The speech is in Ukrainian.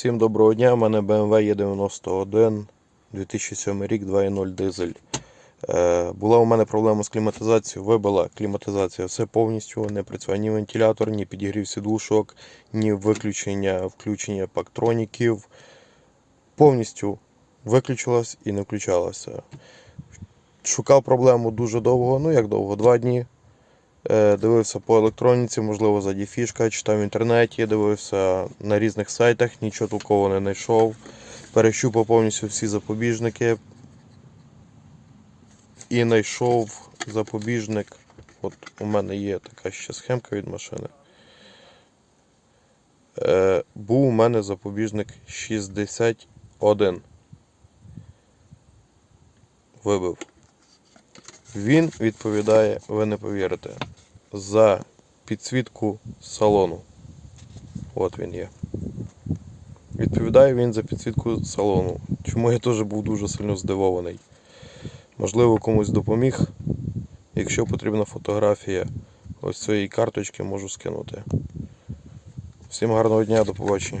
Всім доброго дня, у мене BMW E91 2007 рік 2.0 дизель. Е, була у мене проблема з кліматизацією, вибила кліматизація все повністю, не працює ні вентилятор, ні підігрів сідушок, ні виключення, включення пактроніків. Повністю виключилась і не включалася. Шукав проблему дуже довго, ну як довго, два дні. Е, Дивився по електроніці, можливо, заді фішка, читав в інтернеті, дивився на різних сайтах, нічого толкового не знайшов. Перещупав повністю всі запобіжники. І знайшов запобіжник. От у мене є така ще схемка від машини. Е, був у мене запобіжник 61. Вибив. Він відповідає, ви не повірите, за підсвітку салону. От він є. Відповідає він за підсвітку салону. Чому я теж був дуже сильно здивований. Можливо, комусь допоміг. Якщо потрібна фотографія ось цієї карточки, можу скинути. Всім гарного дня, до побачення.